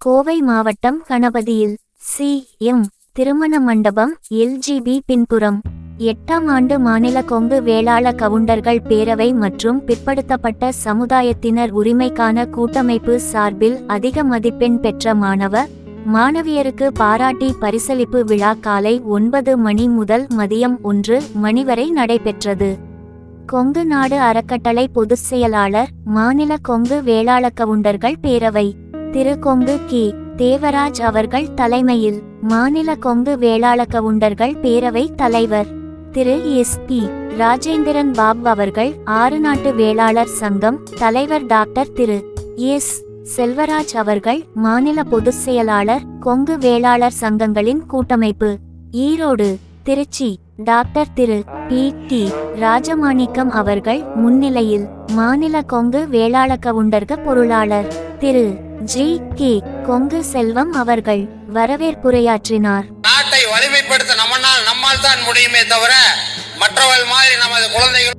கோவை மாவட்டம் கணபதியில் C. M. திருமண மண்டபம் எல்ஜிபி பின்புறம். எட்டாம் ஆண்டு மாநில கொங்கு வேளாள கவுண்டர்கள் பேரவை மற்றும் பிற்படுத்தப்பட்ட சமுதாயத்தினர் உரிமைக்கான கூட்டமைப்பு சார்பில் அதிக மதிப்பெண் பெற்ற மாணவ மாணவியருக்கு பாராட்டி பரிசளிப்பு விழா காலை ஒன்பது மணி முதல் மதியம் ஒன்று மணி வரை நடைபெற்றது. கொங்கு நாடு அறக்கட்டளை பொதுச் செயலாளர் மாநில கொங்கு வேளாள கவுண்டர்கள் பேரவை. திரு கொங்கு கி. தேவராஜ் அவர்கள் தலைமையில் மாநில கொங்கு வேளாள கவுண்டர்கள் பேரவை தலைவர். திரு. எஸ். பி. ராஜேந்திரன் பாப் அவர்கள் ஆறு நாட்டு வேளாளர் சங்கம் தலைவர் டாக்டர் திரு. எஸ். செல்வராஜ் அவர்கள் மாநில பொதுச் செயலாளர் கொங்கு வேளாளர் சங்கங்களின் கூட்டமைப்பு. Erode Trichy doctor Thiru. P. T. Rajamanickam அவர்கள் முன்னிலையில் மாநில கொங்கு வேளாள கவுண்டர்க பொருளாளர். திரு. ஜி. கே. கொங்கு செல்வம் அவர்கள் வரவேற்புரையாற்றினார். நாட்டை வலிமைப்படுத்த நம்மால் நம்மால் தான் முடியுமே தவிர மற்றவர்கள் மாதிரி நமது குழந்தைகள்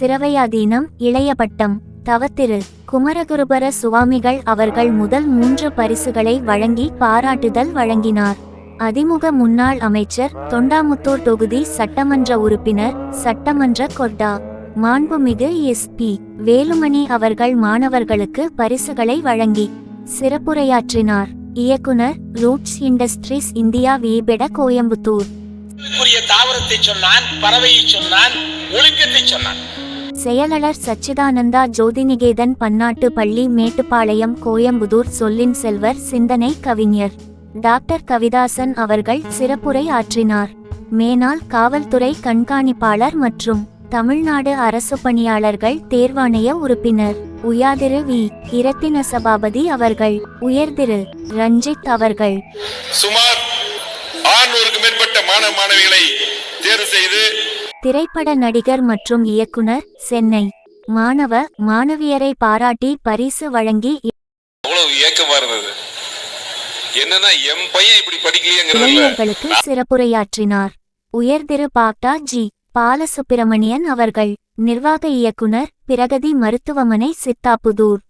சிரவையாதீனம் இளையபட்டம் தவத்திரு குமரகுருபர சுவாமிகள் அவர்கள் முதல் மூன்று பரிசுகளை வழங்கி பாராட்டுதல் வழங்கினார். அதிமுக முன்னாள் அமைச்சர் தொண்டாமுத்தூர் தொகுதி சட்டமன்ற உறுப்பினர் சட்டமன்ற கொர்டா மாண்புமிகு எஸ்பி வேலுமணி அவர்கள் மாணவர்களுக்கு பரிசுகளை வழங்கி சிறப்புரையாற்றினார். இயக்குனர் ரூட்ஸ் இண்டஸ்ட்ரீஸ் இந்தியா வீபெட கோயம்புத்தூர். தாவரத்தை சொன்னான் பறவையை சொன்னான் ஒழுக்கத்தை சொன்னான். செயலாளர் சச்சிதானந்தா ஜோதிநிகேதன் பன்னாட்டு பள்ளி மேட்டுப்பாளையம் கோயம்புதூர் சொல்லின் செல்வர் சிந்தனை கவிஞர். டாக்டர் கவிதாசன் அவர்கள் சிறப்புரை ஆற்றினார். மேனாள் காவல்துறை கண்காணிப்பாளர் மற்றும் தமிழ்நாடு அரசு பணியாளர்கள் தேர்வாணைய உறுப்பினர் உயாதிரு வி. இரத்தின சபாபதி அவர்கள் உயர்திரு ரஞ்சித் அவர்கள். சுமார் ஆறுநூறுக்கு மேற்பட்ட மாணவ மாணவிகளை தேர்வு செய்து திரைப்பட நடிகர் மற்றும் இயக்குனர் சென்னை. மாணவ மாணவியரை பாராட்டி பரிசு வழங்கி ஏக்கமா இருந்தது. என்னன்னா என் பையன் இப்படி படிக்கலையேங்கிறதுல. இளைஞர்களுக்கு சிறப்புரையாற்றினார். உயர்திரு பாக்டா ஜி. பாலசுப்பிரமணியன் அவர்கள் நிர்வாக இயக்குனர் பிரகதி மருத்துவமனை சித்தாப்புதூர்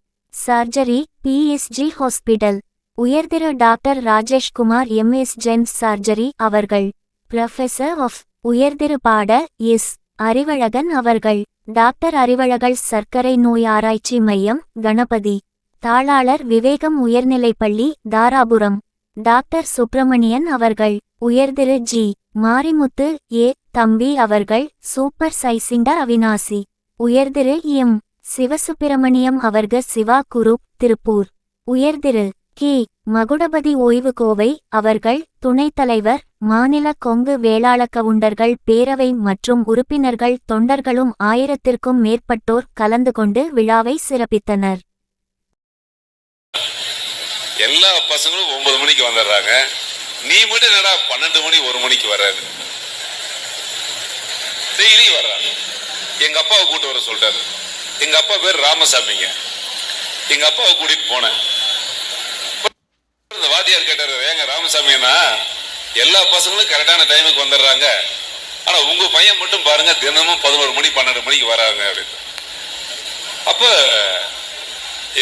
சர்ஜரி பிஎஸ்ஜி ஹாஸ்பிடல் உயர்திரு doctor Rajeshkumar MS gen surgery அவர்கள் ப்ரொஃபசர் ஆஃப் உயர்திரு பாட எஸ். அறிவழகன் அவர்கள் டாக்டர் அறிவழகல் சர்க்கரை நோய் ஆராய்ச்சி மையம் கணபதி தாளாளர் விவேகம் உயர்நிலைப்பள்ளி தாராபுரம் டாக்டர் சுப்பிரமணியன் அவர்கள் உயர்திரு ஜி. மாரிமுத்து ஏ. தம்பி அவர்கள் சூப்பர் சைசிண்டா அவினாசி. உயர்திரு எம். சிவசுப்பிரமணியம் அவர்க சிவா குரூப் திருப்பூர். உயர்திரு கே. மகுடபதி ஓய்வு கோவை அவர்கள் துணைத் தலைவர் மாநில கொங்கு வேளாள கவுண்டர்கள் பேரவை மற்றும் உறுப்பினர்கள் தொண்டர்களும் ஆயிரத்திற்கும் மேற்பட்டோர் கலந்து கொண்டு விழாவை சிறப்பித்தனர். எல்லா பசங்களும் ஒன்பது மணிக்கு வந்துடுறாங்க. நீ மட்டும் என்னடா பன்னெண்டு மணி ஒரு மணிக்கு வர்றாரு? டெய்லி வர்றாங்க எங்க அப்பாவை கூட்டு வர சொல்லிட்டாரு எங்க அப்பா பேர் ராமசாமிங்க. எங்க அப்பாவை கூட்டிட்டு போனேன். இந்த வாத்தியார் கேட்டாரு ஏங்க ராமசாமினா எல்லா பசங்களும் கரெக்டான டைமுக்கு வந்துடுறாங்க. ஆனா உங்க பையன் மட்டும் பாருங்க தினமும் பதினோரு மணி பன்னெண்டு மணிக்கு வராங்க. அப்படின்னு. அப்ப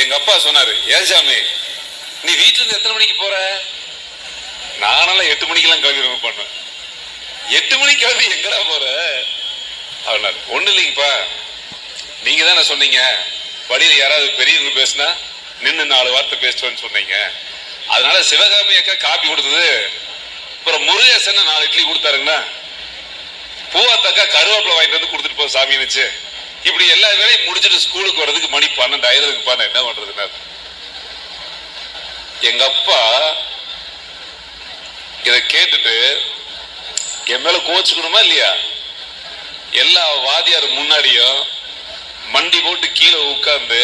எங்க அப்பா சொன்னாரு ஏன் சாமி நீ வீட்டுல இருந்து எத்தனை மணிக்கு போற? நானெல்லாம் எட்டு மணிக்கெல்லாம் கிளம்பி ரொம்ப பண்ணேன் எட்டு மணிக்கு கிளம்பி எங்கடா போற? அவனார் ஒண்ணு இல்லைங்கப்பா. நீங்க தானே சொன்னீங்க. வழியில் யாராவது பெரியவங்க பேசினா நின்று நாலு வார்த்தை பேசுவேன்னு சொன்னீங்க. அதனால சிவகாமி அக்கா காப்பி கொடுத்தது. அப்புறம் முருகேசன் நாலு இட்லி கொடுத்தாருங்கண்ணா பூவாத்தக்கா கருவேப்பிலை வாங்கிட்டு வந்து கொடுத்துட்டு போ சாமி இப்படி எல்லா வேலையும் முடிச்சுட்டு ஸ்கூலுக்கு வர்றதுக்கு மணி பன்னெண்டு ஆயிரத்துக்குப்பா நான் என்ன பண்றதுன்னா? எங்க அப்பா இதை கேட்டுட்டு என் மேல கோச்சுக்கணுமா இல்லையா? எல்லா வாதியார் முன்னாடியும் மண்டி போட்டு கீழே உட்கார்ந்து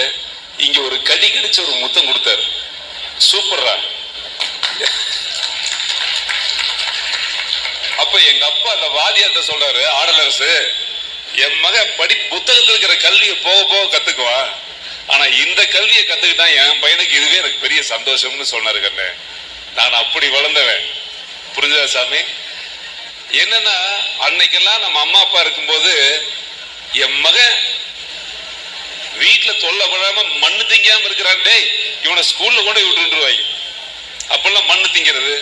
இங்க ஒரு கடி கடிச்சு ஒரு முத்தம் கொடுத்தாரு. சூப்பர்ரா. அப்ப எங்க அப்பா அந்த வாதியார்ட்ட சொல்றாரு ஆடலரசு என் மகன் படி புத்தகத்தில் இருக்கிற கல்வியை போக போக கத்துக்குவான். ஆனா இந்த கல்வியை கத்துக்கிட்டா என் பையனுக்கு இதுவே எனக்கு பெரிய சந்தோஷம்னு சொன்னாரு கண்ணு. நான் அப்படி வளர்ந்தவன். புரிஞ்சதா சாமி? என்னன்னா அன்னைக்கெல்லாம் நம்ம அம்மா அப்பா இருக்கும்போது என் மகன் வீட்டுல தொல்லை படாம மண்ணு திங்காம இருக்கிறான். டேய் இவனை ஸ்கூல்ல கொண்டு விட்டுருவாங்க. அப்பெல்லாம் மண்ணு திங்கிறது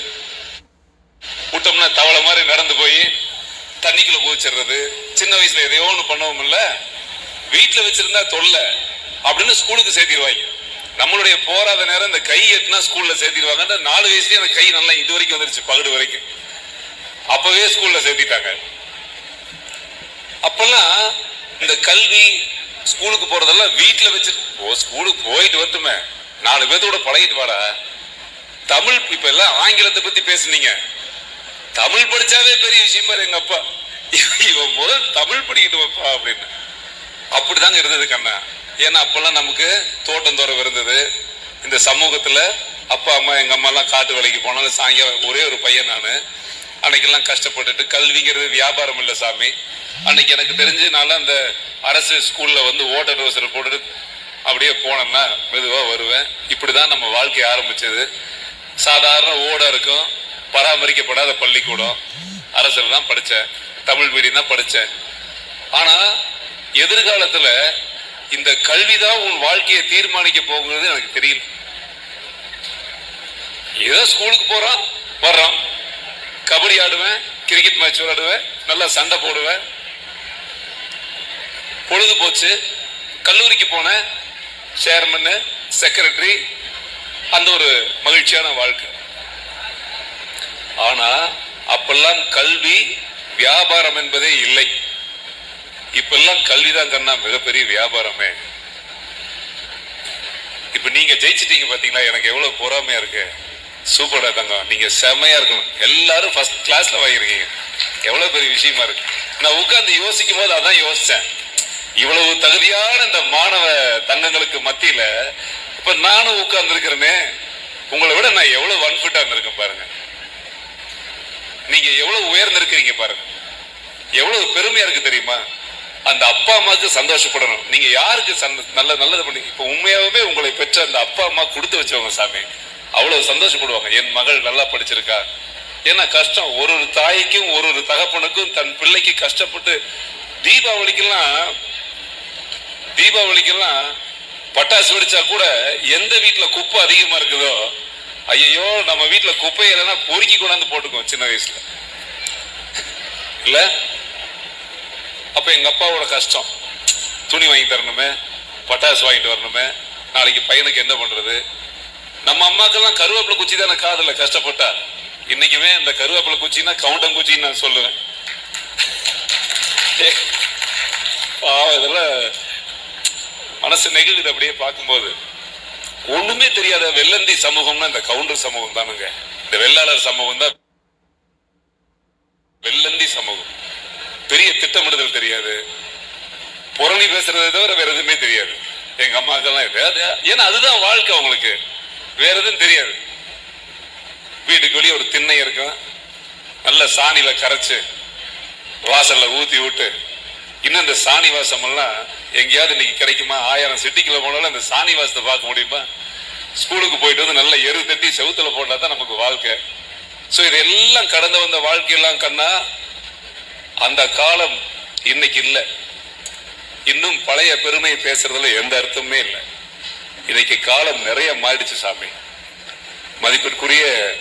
விட்டோம்னா தவளை மாதிரி நடந்து போய் தண்ணிக்குள்ள குதிச்சிடுறது. சின்ன வயசுல எதையோ ஒன்று பண்ணவும் இல்லை. வீட்டில் வச்சிருந்தா தொல்லை அப்படின்னு ஸ்கூலுக்கு சேர்த்திடுவாங்க. நம்மளுடைய போராத நேரம் இந்த கை எட்டினா ஸ்கூல்ல சேர்த்திடுவாங்க. நாலு வயசுலயே அந்த கை நல்லா இது வரைக்கும் வந்துருச்சு பகடு வரைக்கும். அப்பவே ஸ்கூல்ல சேர்த்திட்டாங்க. அப்பெல்லாம் இந்த கல்வி ஸ்கூலுக்கு போறதெல்லாம் வீட்டுல வச்சு ஓ ஸ்கூலுக்கு போயிட்டு வரட்டுமே. நாலு பேர்த்தோட பழகிட்டு வாடா. தமிழ் இப்ப எல்லாம் ஆங்கிலத்தை பத்தி பேசுனீங்க. தமிழ் படிச்சாவே பெரிய விஷயம் பாரு எங்க அப்பா. இவன் முதல் தமிழ் படிக்கிட்டு வைப்பா அப்படின்னு. அப்படிதாங்க இருந்தது கண்ணா. ஏன்னா அப்பெல்லாம் நமக்கு தோட்டம் தோறம் இருந்தது. இந்த சமூகத்துல அப்பா அம்மா எங்க அம்மா எல்லாம் காட்டு வேலைக்கு போனாலும் சாயங்காலம் ஒரே ஒரு பையன் நானு. அன்னைக்கெல்லாம் கஷ்டப்பட்டுட்டு கல்விங்கிறது வியாபாரம் இல்லை சாமி. அன்னைக்கு எனக்கு தெரிஞ்சு அந்த அரசு ஸ்கூல்ல வந்து ஓட்டர் ரோசர் போட்டுட்டு அப்படியே போனேன்னா மெதுவாக வருவேன். இப்படிதான் நம்ம வாழ்க்கை ஆரம்பிச்சது. சாதாரண ஓட இருக்கும் பராமரிக்கப்படாத பள்ளிக்கூடம். அரசில் தான் படித்தேன் தமிழ் மீடியம் தான் படித்தேன் ஆனால் எதிர்காலத்தில் இந்த கல்விதான் உன் வாழ்க்கையை தீர்மானிக்க போகிறது எனக்கு தெரியல. ஏதோ ஸ்கூலுக்கு போறான் வர்றான். கபடி ஆடுவேன் கிரிக்கெட் மேட்ச் விளையாடுவேன் நல்லா சண்டை போடுவேன். பொழுது போச்சு. கல்லூரிக்கு போனேன். சேர்மன் செக்ரட்டரி அந்த ஒரு மகிழ்ச்சியான வாழ்க்கை. ஆனா அப்பெல்லாம் கல்வி வியாபாரம் என்பதே இல்லை. இப்பெல்லாம் கல்விதான் கண்ணா மிகப்பெரிய வியாபாரமே. இப்ப நீங்க ஜெயிச்சிட்டீங்க பாத்தீங்களா? எனக்கு எவ்வளவு பொறாமையா இருக்கு. சூப்பரா தங்கம். நீங்க செமையா இருக்கணும். எல்லாரும் ஃபர்ஸ்ட் கிளாஸ்ல வாங்கிருக்கீங்க எவ்வளவு பெரிய விஷயமா இருக்கு. நான் உட்கார்ந்து யோசிக்கும் போது அதான் யோசிச்சேன். இவ்வளவு தகுதியான இந்த மாணவ தங்கங்களுக்கு மத்தியில இப்ப நானும் உட்கார்ந்து இருக்கிறேனே உங்களை விட நான் எவ்வளவு அன்பிட்டா இருந்திருக்கேன் பாருங்க. நீங்க எவ்வளவு உயர்ந்திருக்கிறீங்க பாருங்க. எவ்வளவு பெருமையா இருக்கு தெரியுமா? அந்த அப்பா அம்மாவுக்கு சந்தோஷப்படணும். நீங்க யாருக்கு சந்த- நல்ல நல்லது பண்ணி இப்ப உண்மையாகவே உங்களை பெற்ற அந்த அப்பா அம்மா கொடுத்து வச்சவங்க சாமி. அவ்வளவு சந்தோஷப்படுவாங்க. என் மகள் நல்லா படிச்சிருக்கா. ஏன்னா கஷ்டம். ஒரு ஒரு தாய்க்கும் ஒரு ஒரு தகப்பனுக்கும் தன் பிள்ளைக்கு கஷ்டப்பட்டு தீபாவளிக்கெல்லாம் தீபாவளிக்கெல்லாம் பட்டாசு வெடிச்சா கூட எந்த வீட்டுல குப்பை அதிகமா இருக்குதோ ஐயோ நம்ம வீட்டுல குப்பை இல்லைன்னா பொறுக்கி கொண்டாந்து போட்டுக்குவோம் சின்ன வயசுல. இல்ல? அப்போ எங்கள் அப்பாவோட கஷ்டம். துணி வாங்கி தரணுமே பட்டாசு வாங்கிட்டு வரணுமே நாளைக்கு பையனுக்கு என்ன பண்ணுறது நம்ம அம்மாக்கெல்லாம் கருவேப்பிலை குச்சி தானே காதில் கஷ்டப்பட்டா? இன்னைக்குமே அந்த கருவேப்பிலை குச்சின்னா கவுண்டம் குச்சின்னு நான் சொல்லுவேன். பாவம் இதெல்லாம் மனசு நெகிழுது அப்படியே பார்க்கும்போது ஒண்ணுமே தெரியாத வெள்ளந்தி சமூகம்னா இந்த கவுண்டர் சமூகம் தானுங்க. இந்த வெள்ளாளர் சமூகம் தான் வெள்ளந்தி சமூகம் பெரிய திட்டமிடுதல் தெரியாது. புரளி பேசுறதை தவிர வேற எதுவுமே தெரியாது. எங்க அம்மாக்கெல்லாம் இதெல்லாம் ஏன்னா அதுதான் வாழ்க்கை அவங்களுக்கு. வேற எதுவும் தெரியாது. வீட்டுக்கு வெளியே ஒரு திண்ணை இருக்கும். நல்ல சாணியில கரைச்சு வாசல்ல ஊத்தி விட்டு இன்னும் இந்த சாணி வாசம் எல்லாம் எங்கேயாவது இன்னைக்கு கிடைக்குமா? ஆயிரம் சிட்டிக்குள்ள போனாலும் அந்த சாணி வாசத்தை பார்க்க முடியுமா? ஸ்கூலுக்கு போயிட்டு வந்து நல்ல எரு தட்டி செவுத்துல போட்டா தான் நமக்கு வாழ்க்கை. சோ இதெல்லாம் கடந்து வந்த வாழ்க்கையெல்லாம் கண்ணா அந்த காலம் இன்னைக்கு இல்லை. இன்னும் பழைய பெருமை பேசுறதுல எந்த அர்த்தமே இல்லை. இன்னைக்கு காலம் நிறைய மாறிடுச்சு சாமி. மதிப்பிற்குரிய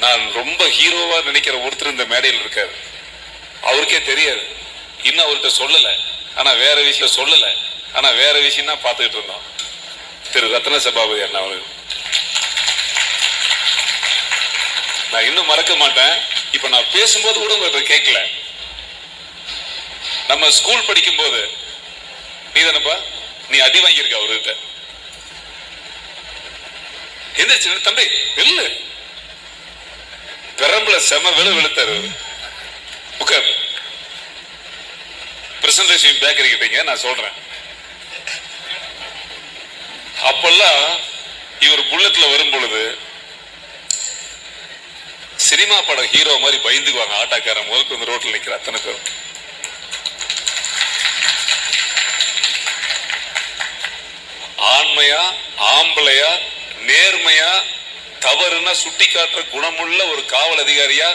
நான் ரொம்ப ஹீரோவா நினைக்கிற ஒருத்தர் இந்த மேடையில் இருக்காரு. அவருக்கே தெரியாது. இன்னும் அவர்கிட்ட சொல்லல. ஆனா வேற விஷயம் சொல்லல. ஆனா வேற விஷயம் தான் பார்த்துக்கிட்டு இருந்தோம். திரு ரத்ன சபாபதி அண்ணா அவர்கள். நான் இன்னும் மறக்க மாட்டேன். இப்ப நான் பேசும்போது கூட உங்கள்கிட்ட கேட்கல. நம்ம ஸ்கூல் படிக்கும் போது நீ தானப்பா நீ அடி வாங்கியிருக்க அவர்கிட்ட. எந்திரிச்சு தம்பி வெள்ளு பெரம்புல செம வெளு வெளுத்தாரு உட்கார். பிரசன்டேஷன் பேக்கரி கிட்டீங்க நான் சொல்றேன். அப்பெல்லாம் இவர் புல்லட்ல வரும் பொழுது சினிமா படம் ஹீரோ மாதிரி பயந்துக்குவாங்க. ஆட்டாக்காரன் முதல் இந்த ரோட்ல நிக்கிற அத்தனை பேரும். ஆண்மையா ஆம்பளையா நேர்மையா தவறுனா சுட்டி காட்டுற குணமுள்ள ஒரு காவல் அதிகாரியா?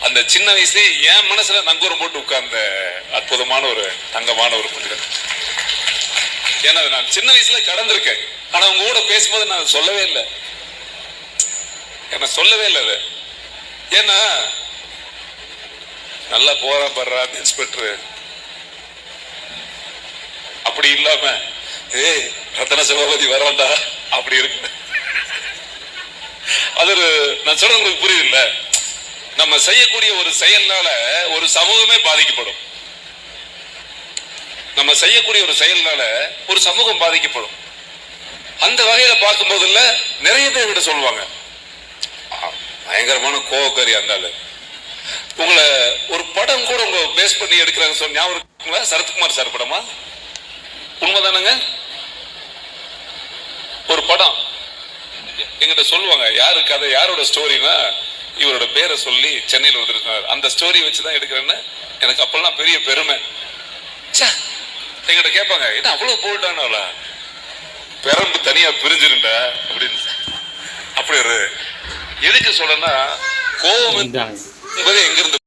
அந்த சின்ன வயசுலயே என் மனசுல நங்கூரம் போட்டு உட்கார்ந்த அற்புதமான ஒரு தங்கமான ஒரு மனிதன் ஏன்னா அதை நான் சின்ன வயசுல கடந்திருக்கேன். ஆனா உங்க கூட பேசும்போது நான் சொல்லவே இல்லை. ஏன்னா சொல்லவே இல்லை அது. ஏன்னா நல்லா போறா படுறா இன்ஸ்பெக்டர். அப்படி இல்லாம ஏய் ரத்தன சபாபதி வரான்டா அப்படி இருக்கு. அது ஒரு நான் சொல்றது உங்களுக்கு புரியுது நம்ம செய்யக்கூடிய ஒரு செயல்னால ஒரு சமூகமே பாதிக்கப்படும். நம்ம செய்யக்கூடிய ஒரு செயல்னால ஒரு சமூகம் பாதிக்கப்படும். அந்த வகையில பார்க்கும் போதுல நிறைய பேர் கிட்ட சொல்லுவாங்க. பயங்கரமான கோவக்காரி அந்த ஆளு. உங்களை ஒரு படம் கூட உங்க பேஸ் பண்ணி எடுக்கிறாங்க சொன்ன ஞாபகம் இருக்குங்களா? சரத்குமார் சார் படமா? உண்மைதானங்க? ஒரு படம். எங்கிட்ட சொல்லுவாங்க யாரு கதை யாரோட ஸ்டோரினா இவரோட பேரை சொல்லி சென்னையில் ஒருத்தர். அந்த ஸ்டோரி வச்சு தான் எடுக்கிறேன்னு எனக்கு அப்பெல்லாம் பெரிய பெருமை. எங்கிட்ட கேட்பாங்க என்ன அவ்வளவு போல்டானவளா பெரம்பு தனியா பிரிஞ்சிருந்தா? அப்படின்னு. அப்படி ஒரு எதுக்கு சொல்றேன்னா கோபம் என்பது எங்கிருந்து